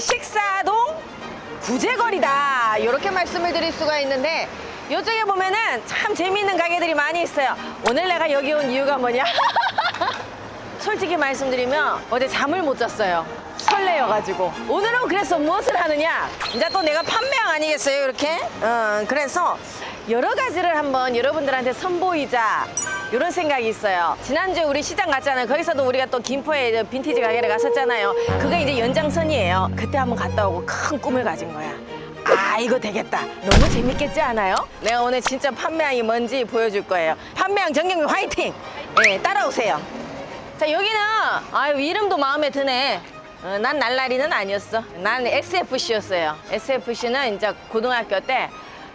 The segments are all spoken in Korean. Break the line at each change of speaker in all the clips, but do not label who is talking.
식사동 구제거리다. 이렇게 말씀을 드릴 수가 있는데 이쪽에 보면은 참 재미있는 가게들이 많이 있어요. 오늘 내가 여기 온 이유가 뭐냐? 솔직히 말씀드리면 어제 잠을 못 잤어요. 설레여가지고. 오늘은 그래서 무엇을 하느냐? 이제 또 내가 판매왕 아니겠어요 이렇게? 어, 그래서 여러 가지를 한번 여러분들한테 선보이자 이런 생각이 있어요. 지난주에 우리 시장 갔잖아요. 거기서도 우리가 또 김포에 빈티지 가게를 갔었잖아요. 그게 이제 연장선이에요. 그때 한번 갔다 오고 큰 꿈을 가진 거야. 아, 이거 되겠다. 너무 재밌겠지 않아요? 내가 오늘 진짜 판매왕이 뭔지 보여줄 거예요. 판매왕 정경민 화이팅! 예, 따라오세요. 자, 여기는, 아유, 이름도 마음에 드네. 어, 난 날라리는 아니었어. 난 SFC였어요. SFC는 이제 고등학교 때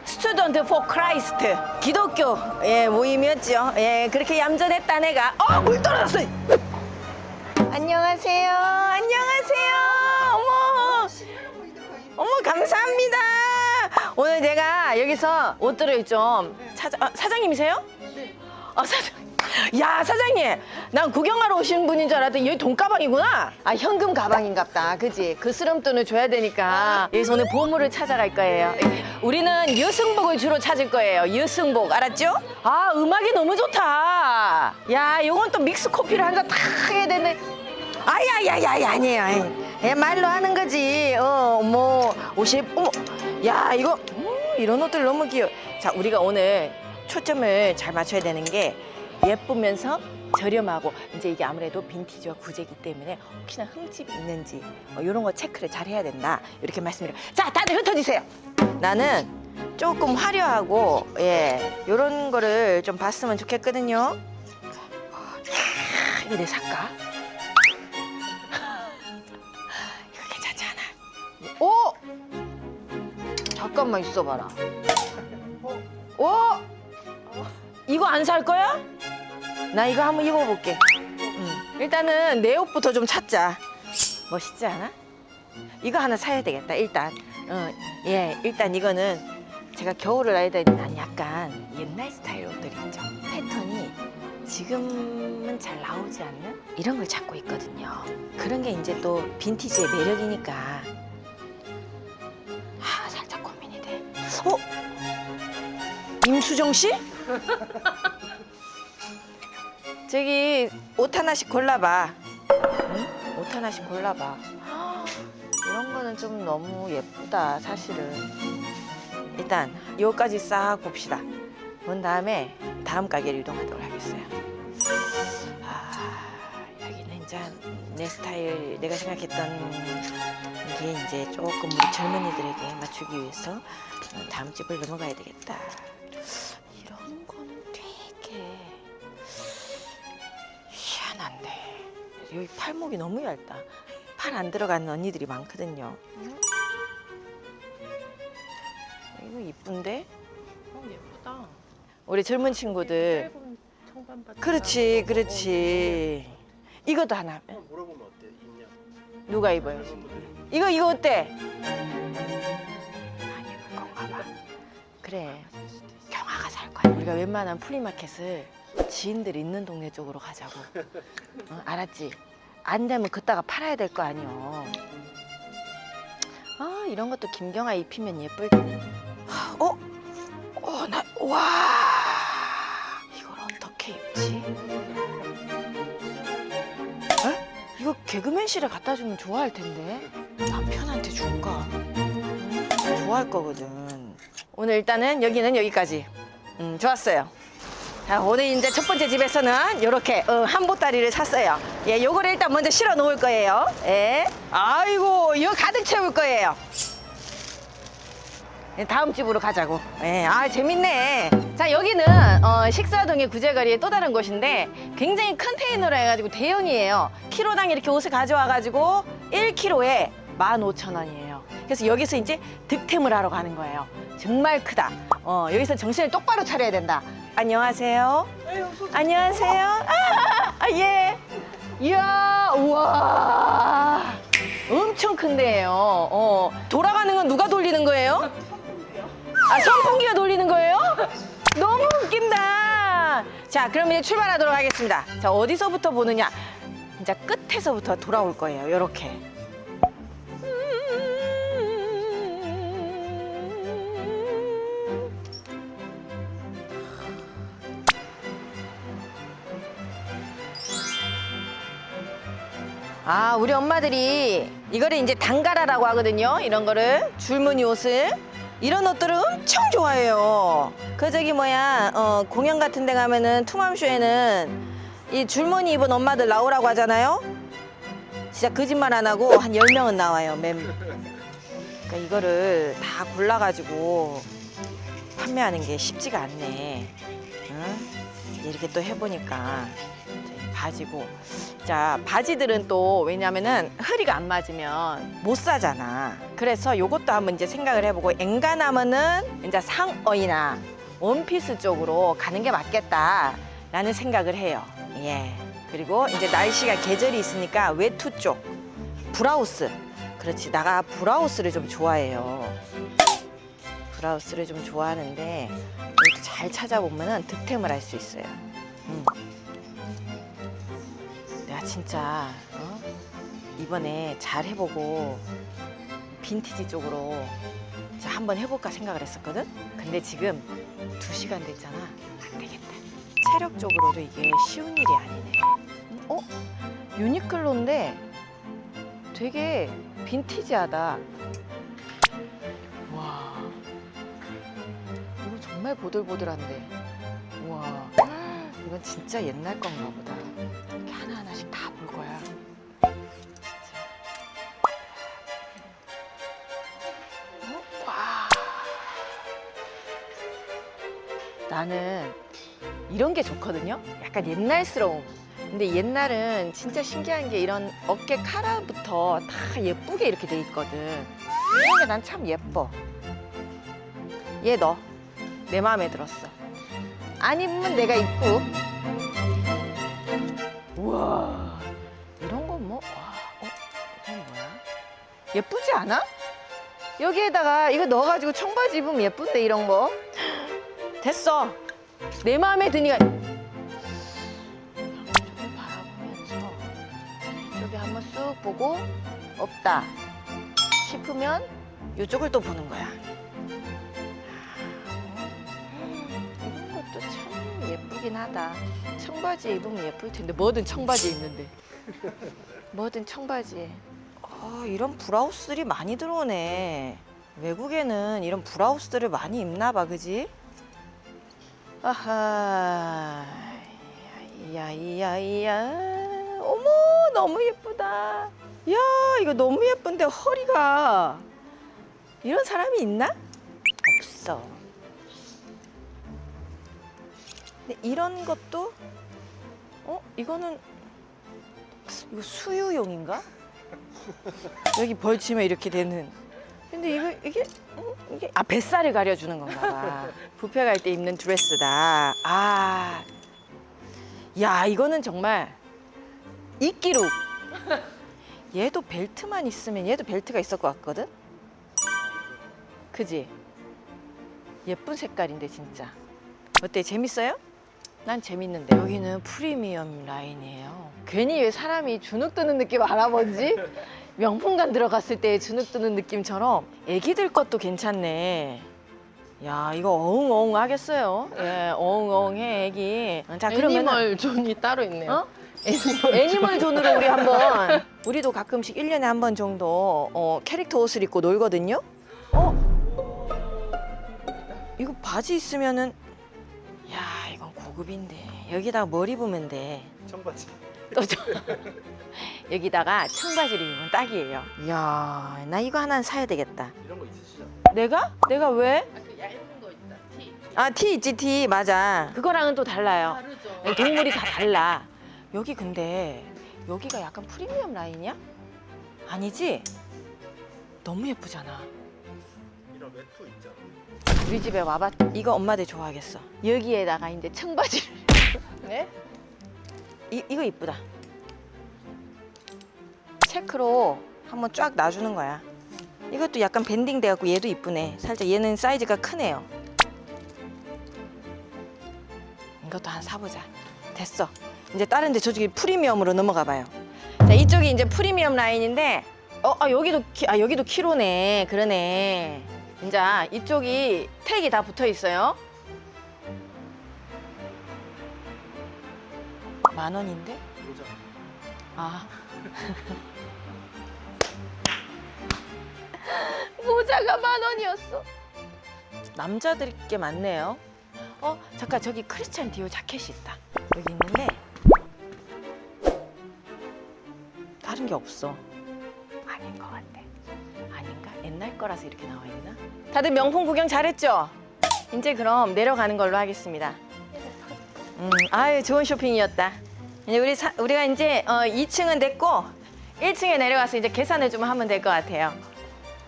스튜던트 포 크라이스트 기독교 예, 모임이었죠. 예, 그렇게 얌전했다 내가. 어, 물 떨어졌어. 안녕하세요. 안녕하세요. 어머. 어머, 감사합니다. 오늘 제가 여기서 옷들을 좀 찾아 아, 사장님이세요? 네. 아, 사장. 야, 사장님. 난 구경하러 오신 분인 줄 알았더니 여기 돈가방이구나. 아, 현금 가방인갑다. 그지? 그 스름돈을 줘야 되니까 여기서 오늘 보물을 찾아갈 거예요. 우리는 유승복을 주로 찾을 거예요. 유승복. 알았죠? 아, 음악이 너무 좋다. 야, 요건 또 믹스 커피를 한 잔 탁 해야 되는데. 아야야야야 아니에요. 아니. 예, 말로 하는 거지. 어, 뭐 50. 어머. 야, 이거 음, 이런 옷들 너무 귀여워. 자, 우리가 오늘 초점을 잘 맞춰야 되는 게 예쁘면서 저렴하고 이제 이게 아무래도 빈티지와 구제기 때문에 혹시나 흠집이 있는지 어, 이런 거 체크를 잘 해야 된다. 이렇게 말씀드려요. 자, 다들 흩어지세요. 나는 조금 화려하고 예, 이런 거를 좀 봤으면 좋겠거든요. 이거 내 살까? 이거 괜찮지 않아? 오! 잠깐만 있어봐라. 오! 이거 안 살 거야? 나 이거 한번 입어볼게. 응. 일단은 내 옷부터 좀 찾자. 멋있지 않아? 이거 하나 사야 되겠다. 일단, 어, 예, 일단 이거는 제가 겨울을 아이다 난 약간 옛날 스타일 옷들 있죠. 패턴이 지금은 잘 나오지 않는 이런 걸 찾고 있거든요. 그런 게 이제 또 빈티지의 매력이니까. 아, 살짝 고민이 돼. 어? 임수정 씨? 저기 옷 하나씩 골라봐. 응? 옷 하나씩 골라봐. 이런 거는 좀 너무 예쁘다, 사실은. 일단 요까지 싹 봅시다. 본 다음에 다음 가게로 이동하도록 하겠어요. 아, 여기는 이제 내 스타일, 내가 생각했던 게 이제 조금 우리 젊은이들에게 맞추기 위해서 어, 다음 집을 넘어가야 되겠다. 여기 팔목이 너무 얇다. 팔 안 들어가는 언니들이 많거든요. 이거 이쁜데?
어, 예쁘다.
우리 젊은 친구들.
짧은 청반 바지.
그렇지, 그렇지. 이것도 하나.
한번 물어보면 어때? 있냐?
누가 입어요?
분들.
이거 이거 어때? 아, 입을 건가 봐. 그래. 경아가 살 거야. 우리가 웬만한 플리마켓을 지인들 있는 동네 쪽으로 가자고. 어, 알았지? 안 되면 그따가 팔아야 될 거 아니여. 아, 이런 것도 김경아 입히면 예쁠 텐데. 어? 어, 나, 와. 이걸 어떻게 입지? 에? 이거 개그맨실에 갖다 주면 좋아할 텐데. 남편한테 줄까? 음, 좋아할 거거든. 오늘 일단은 여기는 여기까지. 음, 좋았어요. 자, 오늘 이제 첫 번째 집에서는 이렇게 어, 한보따리를 샀어요. 예, 요거를 일단 먼저 실어 놓을 거예요. 예. 아이고, 이거 가득 채울 거예요. 예, 다음 집으로 가자고. 예, 아 재밌네. 자 여기는 어, 식사동의 구제거리의 또 다른 곳인데 굉장히 컨테이너로 해가지고 대형이에요. 키로당 이렇게 옷을 가져와가지고 1kg에 15,000원이에요. 그래서 여기서 이제 득템을 하러 가는 거예요. 정말 크다. 어, 여기서 정신을 똑바로 차려야 된다. 안녕하세요. 안녕하세요. 아, 아, 예. 이야, 우와. 엄청 큰데요. 어, 돌아가는 건 누가 돌리는 거예요? 아, 선풍기가 돌리는 거예요? 너무 웃긴다. 자, 그럼 이제 출발하도록 하겠습니다. 자, 어디서부터 보느냐? 이제 끝에서부터 돌아올 거예요. 요렇게. 아, 우리 엄마들이 이거를 이제 단가라라고 하거든요. 이런 거를 줄무늬 옷을 이런 옷들을 엄청 좋아해요. 그 저기 뭐야 어, 공연 같은 데 가면은 투맘쇼에는 이 줄무늬 입은 엄마들 나오라고 하잖아요. 진짜 거짓말 안 하고 한 10명은 나와요. 맴. 그러니까 이거를 다 골라 가지고 판매하는 게 쉽지가 않네. 응? 이렇게 또 해보니까 바지고. 자, 바지들은 또 왜냐면은 허리가 안 맞으면 못 사잖아. 그래서 요것도 한번 이제 생각을 해보고 엔간하면은 이제 상어이나 원피스 쪽으로 가는 게 맞겠다 라는 생각을 해요. 예. 그리고 이제 날씨가 계절이 있으니까 외투 쪽 브라우스. 그렇지. 나가 브라우스를 좀 좋아해요. 브라우스를 좀 좋아하는데 이렇게 잘 찾아보면은 득템을 할 수 있어요. 음. 진짜 어? 이번에 잘 해보고 빈티지 쪽으로 한번 해볼까 생각을 했었거든. 근데 지금 두 시간 됐잖아. 안 되겠다. 체력적으로도 이게 쉬운 일이 아니네. 어? 유니클로인데 되게 빈티지하다. 와. 이거 정말 보들보들한데. 와. 이건 진짜 옛날 건가 보다. 나는 이런 게 좋거든요. 약간 옛날스러움. 근데 옛날은 진짜 신기한 게 이런 어깨 카라부터 다 예쁘게 이렇게 돼 있거든. 이런 게 난 참 예뻐. 얘 너. 내 마음에 들었어. 안 입으면 내가 입고. 우와. 이런 건 뭐, 와, 어, 이건 뭐야? 예쁘지 않아? 여기에다가 이거 넣어가지고 청바지 입으면 예쁜데, 이런 거. 됐어. 내 마음에 드니까. 조금 바라보면서 이쪽에 한번 쑥 보고 없다 싶으면 이쪽을 또 보는 거야. 이런 것도 참 예쁘긴 하다. 청바지 입으면 예쁠 텐데 뭐든 청바지 입는데. 뭐든 청바지에. 아, 이런 브라우스들이 많이 들어오네. 외국에는 이런 브라우스들을 많이 입나 봐, 그지? 아하. 야이야이야. 어머, 너무 예쁘다. 야, 이거 너무 예쁜데 허리가 이런 사람이 있나? 없어. 근데 이런 것도 어, 이거는 이거 수유용인가? 여기 벌치면 이렇게 되는. 근데 이거 이게 어? 이게 아 뱃살을 가려주는 건가 봐. 뷔페 갈 때 입는 드레스다. 아, 야 이거는 정말 이끼룩. 얘도 벨트만 있으면 얘도 벨트가 있을 것 같거든. 그지? 예쁜 색깔인데 진짜. 어때 재밌어요? 난 재밌는데 여기는 프리미엄 라인이에요. 괜히 왜 사람이 주눅 드는 느낌 알아본지? 명품관 들어갔을 때 주눅 드는 느낌처럼 애기들 것도 괜찮네. 야 이거 어흥어흥 하겠어요. 예, 어흥어흥해 애기. 자 그러면
애니멀 존이 따로 있네요.
어?
애니멀.
애니멀 존으로 우리 한번 우리도 가끔씩 일년에 한 번 정도 어, 캐릭터 옷을 입고 놀거든요. 어? 이거 바지 있으면은 야 이건 고급인데 여기다가 뭘 입으면 돼?
청바지.
또 저, 여기다가 청바지를 입으면 딱이에요. 이야 나 이거 하나 사야 되겠다.
이런 거 있으시죠?
내가? 내가 왜?
아, 그 얇은 거 있다. 티.
아 티 있지 티 맞아. 그거랑은 또 달라요.
다르죠.
동물이 다 달라. 여기 근데 여기가 약간 프리미엄 라인이야? 아니지? 너무 예쁘잖아.
이런 외투 있잖아.
우리 집에 와봐. 이거 엄마들 좋아하겠어. 여기에다가 이제 청바지를.
네?
이, 이거 이쁘다. 체크로 한번 쫙 놔주는 거야. 이것도 약간 밴딩 돼갖고 얘도 이쁘네. 살짝 얘는 사이즈가 크네요. 이것도 하나 사보자. 됐어. 이제 다른 데 저쪽에 프리미엄으로 넘어가 봐요. 자, 이쪽이 이제 프리미엄 라인인데, 어, 아, 여기도, 키, 아, 여기도 키로네. 그러네. 이제 이쪽이 택이 다 붙어 있어요. 만 원인데?
모자.
아, 모자가 만 원이었어. 남자들 게 많네요. 어, 잠깐 저기 크리스찬 디오 자켓이 있다. 여기 있는데 다른 게 없어. 아닌 것 같아. 아닌가? 옛날 거라서 이렇게 나와 있나? 다들 명품 구경 잘했죠? 이제 그럼 내려가는 걸로 하겠습니다. 음, 아유 좋은 쇼핑이었다. 이제 우리 사, 우리가 이제 어, 2층은 됐고 1층에 내려가서 이제 계산을 좀 하면 될 것 같아요.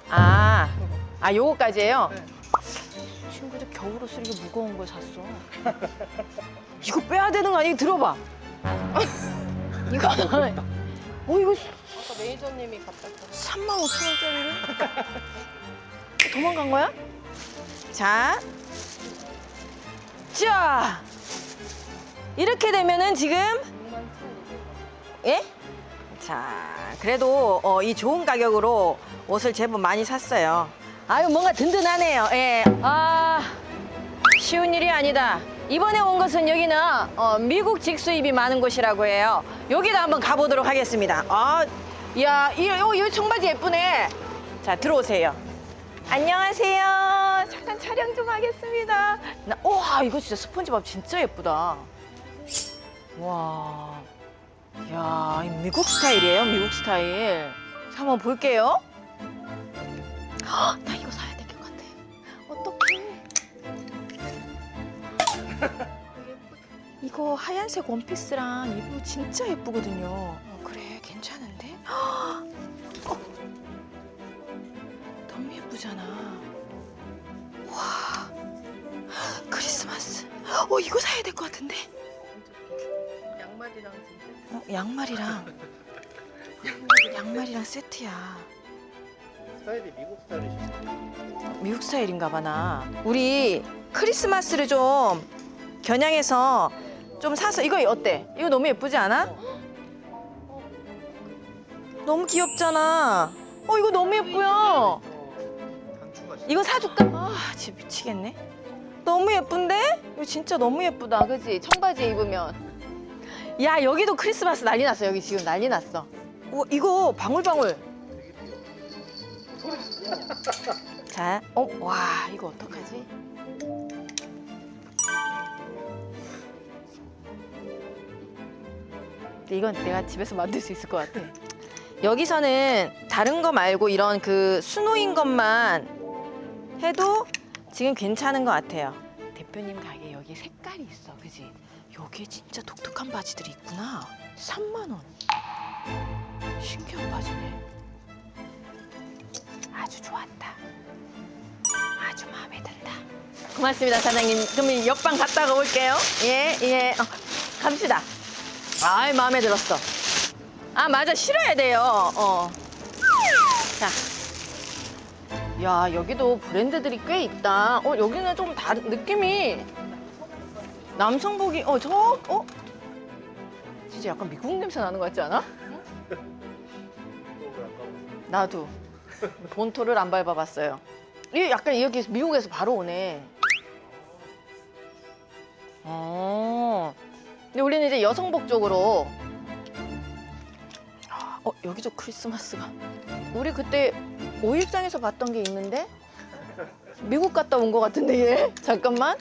아, 아 요거까지예요.
네.
친구들 겨울 옷을 이게 무거운 걸 샀어. 이거 빼야 되는 거 아니야? 들어봐. 이거 어 이거
아까 매니저님이 갖다 줬어.
3만 5천 원짜리를 도망간 거야? 자, 자 이렇게 되면은 지금
6만 1,200원.
예? 자, 그래도 어, 이 좋은 가격으로 옷을 제법 많이 샀어요. 아유, 뭔가 든든하네요. 예. 아, 쉬운 일이 아니다. 이번에 온 것은 여기는 어, 미국 직수입이 많은 곳이라고 해요. 여기도 한번 가보도록 하겠습니다. 아, 야, 이, 이, 이 청바지 예쁘네. 자, 들어오세요. 안녕하세요. 잠깐 촬영 좀 하겠습니다. 나, 와, 이거 진짜 스펀지밥 진짜 예쁘다. 와. 이야, 이 미국 스타일이에요, 미국 스타일. 자, 한번 볼게요. 헉, 나 이거 사야 될 것 같아. 어떡해. 이거 하얀색 원피스랑 입으면 진짜 예쁘거든요. 어, 그래, 괜찮은데? 헉, 어. 너무 예쁘잖아. 와, 크리스마스. 어, 이거 사야 될 것 같은데?
양말이랑 진짜.
어, 양말이랑 양말이랑 세트야.
스타일이 미국 스타일이시죠?
미국 스타일인가 봐 나. 우리 크리스마스를 좀 겨냥해서 좀 사서 이거 어때? 이거 너무 예쁘지 않아? 너무 귀엽잖아. 어 이거 너무 예쁘요. 이거 사줄까? 아 진짜 미치겠네. 너무 예쁜데? 이거 진짜 너무 예쁘다, 그지? 청바지 입으면. 야 여기도 크리스마스 난리 났어. 여기 지금 난리 났어. 어, 이거 방울방울. 자, 어, 와, 이거 어떡하지? 이건 내가 집에서 만들 수 있을 것 같아. 여기서는 다른 거 말고 이런 그 수노인 것만 해도 지금 괜찮은 것 같아요. 대표님 가게 여기 색깔이 있어, 그지? 여기에 진짜 독특한 바지들이 있구나. 3만 원. 신기한 바지네. 아주 좋았다. 아주 마음에 든다. 고맙습니다, 사장님. 그럼 옆방 갔다가 올게요. 예, 예. 어, 갑시다. 아이, 마음에 들었어. 아, 맞아. 실어야 돼요. 어. 자. 야, 여기도 브랜드들이 꽤 있다. 어, 여기는 좀 다른 느낌이. 남성복이, 어, 저, 어? 진짜 약간 미국 냄새 나는 것 같지 않아? 나도 본토를 안 밟아봤어요. 이 약간 여기 미국에서 바로 오네. 어. 근데 우리는 이제 여성복 쪽으로. 어 여기도 크리스마스가. 우리 그때 오일장에서 봤던 게 있는데 미국 갔다 온 것 같은데 얘. 잠깐만.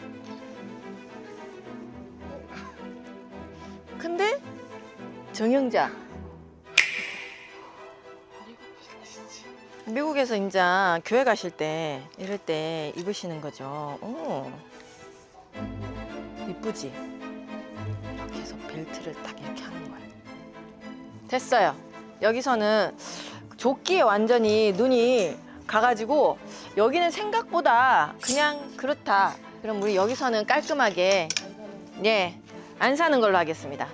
근데 정영자. 미국에서 이제 교회 가실 때 이럴 때 입으시는 거죠. 오. 이쁘지? 이렇게 해서 벨트를 딱 이렇게 하는 거예요. 됐어요. 여기서는 조끼에 완전히 눈이 가가지고 여기는 생각보다 그냥 그렇다. 그럼 우리 여기서는 깔끔하게 예, 안 사는 걸로 하겠습니다.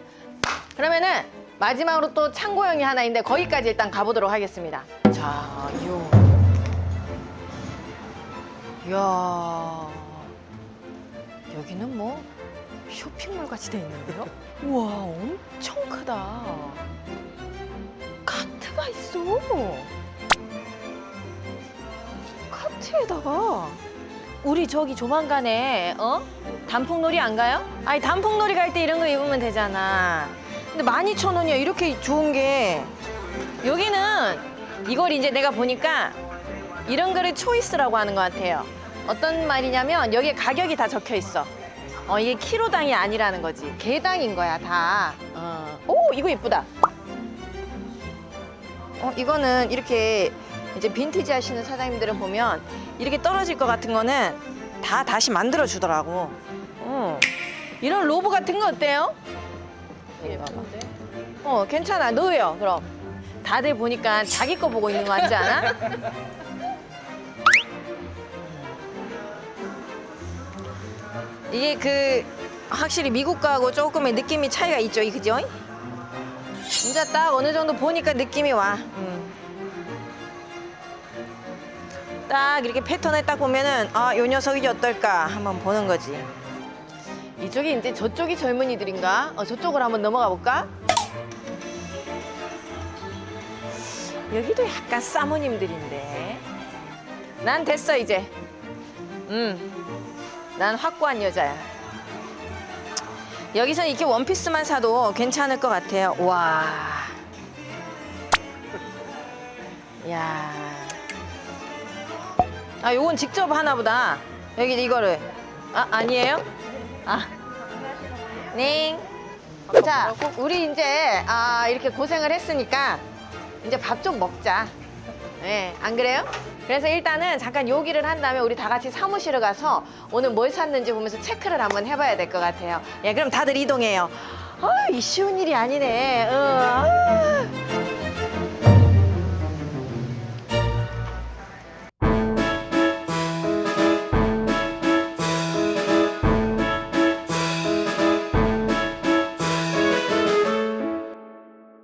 그러면은 마지막으로 또 창고형이 하나 있는데 거기까지 일단 가보도록 하겠습니다. 자, 요. 이야. 여기는 뭐 쇼핑몰 같이 돼 있는데요? 우와, 엄청 크다. 카트가 있어. 카트에다가 우리 저기 조만간에 어? 단풍놀이 안 가요? 아니 단풍놀이 갈 때 이런 거 입으면 되잖아. 근데 12,000원이야. 이렇게 좋은 게 여기는 이걸 이제 내가 보니까 이런 거를 초이스라고 하는 것 같아요. 어떤 말이냐면 여기에 가격이 다 적혀 있어. 어, 이게 키로당이 아니라는 거지. 개당인 거야, 다. 어. 오, 이거 예쁘다. 어, 이거는 이렇게 이제 빈티지 하시는 사장님들은 보면 이렇게 떨어질 것 같은 거는 다 다시 만들어 주더라고. 어. 이런 로브 같은 거 어때요? 여기 봐봐. 어, 괜찮아. 넣어요, 그럼. 다들 보니까 자기 거 보고 있는 거 같지 않아? 이게 그 확실히 미국 거하고 조금의 느낌이 차이가 있죠, 이 그죠? 진짜 딱 어느 정도 보니까 느낌이 와. 음. 딱 이렇게 패턴을 딱 보면은 아, 요 녀석이 어떨까 한번 보는 거지. 이쪽이 이제 저쪽이 젊은이들인가? 어, 저쪽으로 한번 넘어가 볼까? 여기도 약간 사모님들인데. 난 됐어 이제. 음, 난 확고한 여자야. 여기서 이렇게 원피스만 사도 괜찮을 것 같아요. 와. 야. 아, 요건 직접 하나 보다. 여기 이거를. 아, 아니에요? 아. 네. 자, 우리 이제 아, 이렇게 고생을 했으니까 이제 밥 좀 먹자. 네, 안 그래요? 그래서 일단은 잠깐 요기를 한 다음에 우리 다 같이 사무실에 가서 오늘 뭘 샀는지 보면서 체크를 한번 해봐야 될 것 같아요. 예, 그럼 다들 이동해요. 아, 이 쉬운 일이 아니네. 어, 아.